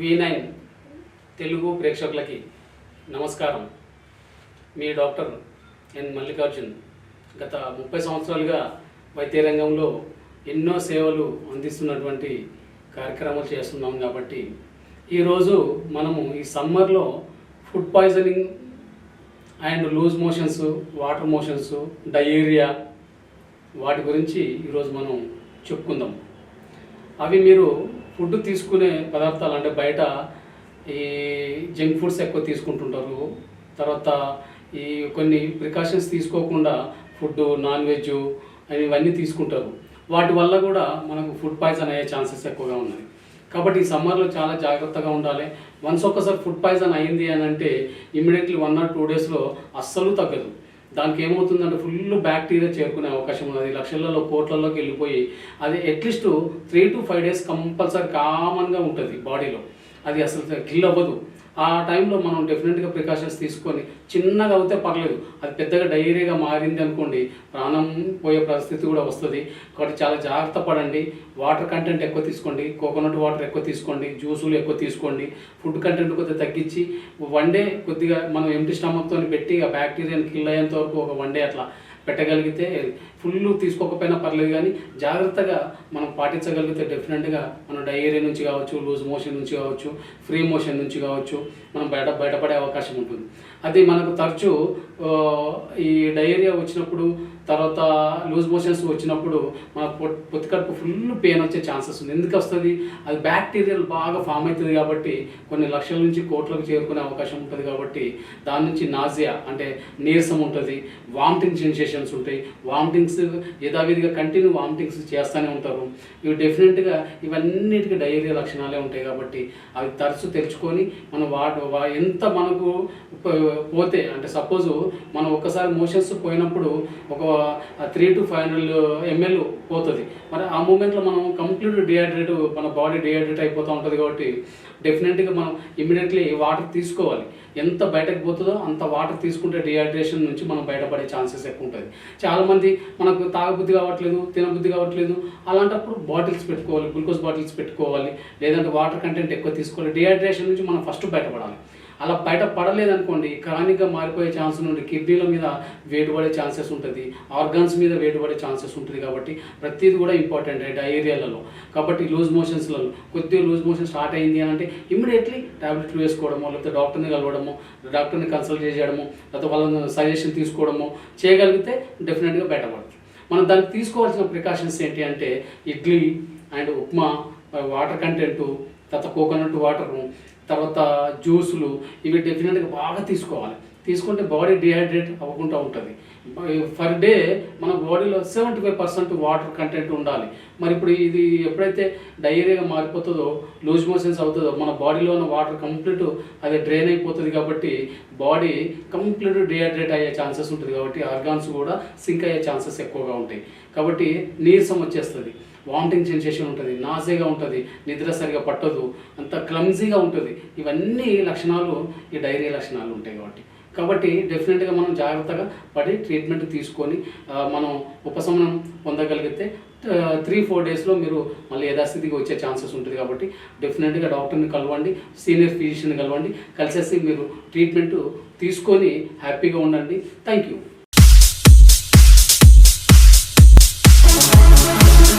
V nine Telugu ప్రేక్షకులకి నమస్కారం. మీ doctor N Mallikarjun గత ముప్పై సంవత్సరాలుగా వైద్య రంగంలో ఎన్నో సేవలు అందిస్తున్నటువంటి కార్యక్రమాలు చేస్తున్నాం కాబట్టి ఈరోజు మనము ఈ సమ్మర్లో food poisoning and loose motions water motions diarrhoea వాటి గురించి ఈరోజు మనం చెప్పుకుందాం. అవి మీరు ఫుడ్ తీసుకునే పదార్థాలు అంటే బయట ఈ జంక్ ఫుడ్స్ ఎక్కువ తీసుకుంటుంటారు. తర్వాత ఈ కొన్ని ప్రికాషన్స్ తీసుకోకుండా ఫుడ్ నాన్ వెజ్ ఇవన్నీ తీసుకుంటారు. వాటి వల్ల కూడా మనకు ఫుడ్ పాయిజన్ అయ్యే ఛాన్సెస్ ఎక్కువగా ఉన్నాయి. కాబట్టి ఈ సమ్మర్లో చాలా జాగ్రత్తగా ఉండాలి. వన్స్ ఒక్కసారి ఫుడ్ పాయిజన్ అయింది అని అంటే ఇమ్మీడియట్లీ వన్ ఆర్ టూ డేస్లో అస్సలు తగ్గదు. దానికి ఏమవుతుందంటే ఫుల్ బ్యాక్టీరియా చేరుకునే అవకాశం ఉన్నది. లక్షలలో కోట్లలోకి వెళ్ళిపోయి అది at least three to five days compulsory కామన్గా ఉంటుంది బాడీలో. అది అసలు కిల్ అవ్వదు. ఆ టైంలో మనం డెఫినెట్గా ప్రికాషన్స్ తీసుకొని చిన్నగా అవుతే పర్లేదు. అది పెద్దగా డైరీగా మారింది అనుకోండి ప్రాణం పోయే పరిస్థితి కూడా వస్తుంది. కాబట్టి చాలా జాగ్రత్త పడండి. వాటర్ కంటెంట్ ఎక్కువ తీసుకోండి. కోకోనట్ వాటర్ ఎక్కువ తీసుకోండి. జ్యూసులు ఎక్కువ తీసుకోండి. ఫుడ్ కంటెంట్ కొద్దిగా తగ్గించి వన్ డే కొద్దిగా మనం ఎంటీ స్టమక్తో పెట్టి ఆ బ్యాక్టీరియాని కిల్ అయ్యేంత వరకు ఒక వన్ డే అట్లా పెట్టగలిగితే ఫుల్ తీసుకోకపోయినా పర్లేదు కానీ జాగ్రత్తగా మనం పాటించగలిగితే డెఫినెట్గా మనం డయేరియా నుంచి కావచ్చు లూజ్ మోషన్ నుంచి కావచ్చు ఫ్రీ మోషన్ నుంచి కావచ్చు మనం బయట బయటపడే అవకాశం ఉంటుంది. అది మనకు తరచూ ఈ డయేరియా వచ్చినప్పుడు తర్వాత లూజ్ మోషన్స్ వచ్చినప్పుడు మన పొత్తికడుపు పొత్తి కడుపు ఫుల్ పెయిన్ వచ్చే ఛాన్సెస్ ఉంది. ఎందుకు వస్తుంది? అది బ్యాక్టీరియల్ బాగా ఫామ్ అవుతుంది కాబట్టి కొన్ని లక్షల నుంచి కోట్లకు చేరుకునే అవకాశం ఉంటుంది కాబట్టి దాని నుంచి నాజియా అంటే నీరసం ఉంటుంది వామిటింగ్ సెన్సేషన్స్ ఉంటాయి. వామిటింగ్స్ యథావిధిగా కంటిన్యూ వామిటింగ్స్ చేస్తూనే ఉంటారు. ఇవి డెఫినెట్గా ఇవన్నిటికీ డయేరియా లక్షణాలే ఉంటాయి కాబట్టి అవి తరచు తెరుచుకొని మనం వాటి ఎంత మనకు పోతే అంటే సపోజ్ మనం ఒక్కసారి మోషన్స్ పోయినప్పుడు ఒక three to five hundred ML పోతుంది. మరి ఆ మూమెంట్లో మనం కంప్లీట్ డిహైడ్రేట్ మన బాడీ డిహైడ్రేట్ అయిపోతూ ఉంటుంది కాబట్టి డెఫినెట్గా మనం ఇమీడియట్లీ వాటర్ తీసుకోవాలి. ఎంత బయటకు పోతుందో అంత వాటర్ తీసుకుంటే డిహైడ్రేషన్ నుంచి మనం బయటపడే ఛాన్సెస్ ఎక్కువ ఉంటుంది చాలామంది మనకు తాగబుద్ధి కావట్లేదు తినబుద్ధి కావట్లేదు అలాంటప్పుడు బాటిల్స్ పెట్టుకోవాలి గ్లూకోజ్ బాటిల్స్ పెట్టుకోవాలి లేదంటే వాటర్ కంటెంట్ ఎక్కువ తీసుకోవాలి. డిహైడ్రేషన్ నుంచి మనం ఫస్ట్ బయటపడాలి. అలా బయట పడలేదనుకోండి క్రానిక్గా మారిపోయే ఛాన్స్ నుండి కిడ్నీల మీద వేడి పడే ఛాన్సెస్ ఉంటుంది ఆర్గాన్స్ మీద వేడి పడే ఛాన్సెస్ ఉంటుంది కాబట్టి ప్రతిదీ కూడా ఇంపార్టెంట్ డయేరియాలలో. కాబట్టి లూజ్ మోషన్స్లలో కొద్దిగా లూజ్ మోషన్ స్టార్ట్ అయింది అని అంటే ఇమ్మీడియట్లీ టాబ్లెట్లు వేసుకోవడము లేకపోతే డాక్టర్ని కలవడము డాక్టర్ని కన్సల్ట్ చేయడము లేకపోతే వాళ్ళని సజెషన్ తీసుకోవడము చేయగలిగితే డెఫినెట్గా బయటపడచ్చు మనం దానికి తీసుకోవాల్సిన ప్రికాషన్స్ ఏంటి అంటే idli and upma water content తర్వాత కోకోనట్ వాటరు తర్వాత జ్యూసులు ఇవి డెఫినెట్గా బాగా తీసుకోవాలి. తీసుకుంటే బాడీ డిహైడ్రేట్ అవ్వకుండా ఉంటుంది. ఫర్ డే మన బాడీలో seventy five percent water content ఉండాలి. మరి ఇప్పుడు ఇది ఎప్పుడైతే డయేరియాగా మారిపోతుందో లూజ్ మోషన్స్ అవుతుందో మన బాడీలో ఉన్న వాటర్ కంప్లీట్ అది డ్రైన్ అయిపోతుంది కాబట్టి బాడీ కంప్లీట్ డిహైడ్రేట్ అయ్యే ఛాన్సెస్ ఉంటుంది కాబట్టి ఆర్గాన్స్ కూడా సింక్ అయ్యే ఛాన్సెస్ ఎక్కువగా ఉంటాయి. కాబట్టి నీరసం వచ్చేస్తుంది. వామిటింగ్ సెన్సేషన్ ఉంటుంది నాజీగా ఉంటుంది నిద్ర సరిగా పట్టదు అంత క్లమ్జీగా ఉంటుంది. ఇవన్నీ లక్షణాలు ఈ డైరియా లక్షణాలు ఉంటాయి కాబట్టి. కాబట్టి డెఫినెట్గా మనం జాగ్రత్తగా పడి ట్రీట్మెంట్ తీసుకొని మనం ఉపశమనం పొందగలిగితే త్రీ ఫోర్ డేస్లో మీరు మళ్ళీ యథాస్థితికి వచ్చే ఛాన్సెస్ ఉంటుంది కాబట్టి డెఫినెట్గా డాక్టర్ని కలవండి సీనియర్ ఫిజిషియన్ కలవండి. కలిసేసి మీరు ట్రీట్మెంట్ తీసుకొని హ్యాపీగా ఉండండి. Thank you